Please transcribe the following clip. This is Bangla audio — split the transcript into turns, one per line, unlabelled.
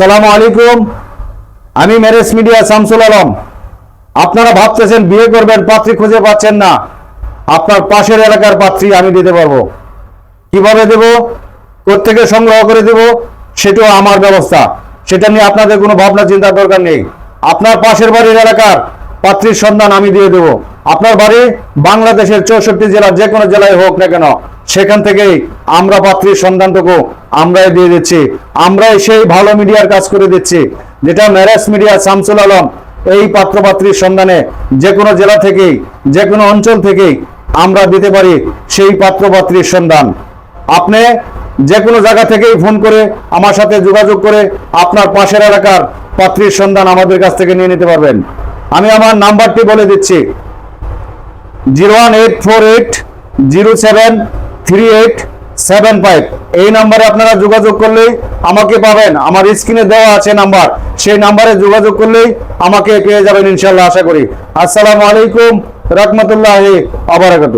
সালামু আলাইকুম। আমি ম্যারেজ মিডিয়া শামসুল আলম। আপনারা ভাবতেছেন বিয়ে করবেন, পাত্রী খুঁজে পাচ্ছেন না। আপনার পাশের এলাকার পাত্রী আমি দিতে পারব। কীভাবে দেব? থেকে সংগ্রহ করে দেব? সেটাও আমার ব্যবস্থা। সেটা নিয়ে আপনাদের কোনো ভাবনা চিন্তার দরকার নেই। আপনার পাশের বাড়ির এলাকার পাত্রীর সন্ধান আমি দিয়ে দেব। আপনার বাড়ি বাংলাদেশের চৌষট্টি জেলার যে কোনো জেলায় হোক না কেন। সেখান থেকেই আমরা পাত্রীর সন্ধানটুকু আমরাই দিয়ে দিচ্ছি। আমরাই সেই ভালো মিডিয়ার কাজ করে দিচ্ছি, যেটা ম্যারেজ মিডিয়া শামসুল আলম এই পাত্র পাত্রীর সন্ধানে যে কোনো জেলা থেকেই, যে কোনো অঞ্চল থেকেই আমরা দিতে পারি সেই পাত্র পাত্রীর সন্ধান। আপনি যে কোনো জায়গা থেকেই ফোন করে আমার সাথে যোগাযোগ করে আপনার পাশের এলাকার পাত্রীর সন্ধান আমাদের কাছ থেকে নিয়ে নিতে পারবেন। আমি আমার নাম্বারটি বলে দিচ্ছি। Zero one eight four eight zero seven three eight seven five. এই নাম্বারে আপনারা যোগাযোগ করলেই আমাকে পাবেন। আমার স্ক্রিনে দেওয়া আছে নাম্বার। সেই নাম্বারে যোগাযোগ করলেই আমাকে পেয়ে যাবেন ইনশাল্লাহ আশা করি। আসসালামু আলাইকুম, রহমতুল্লাহ আবরাকাতু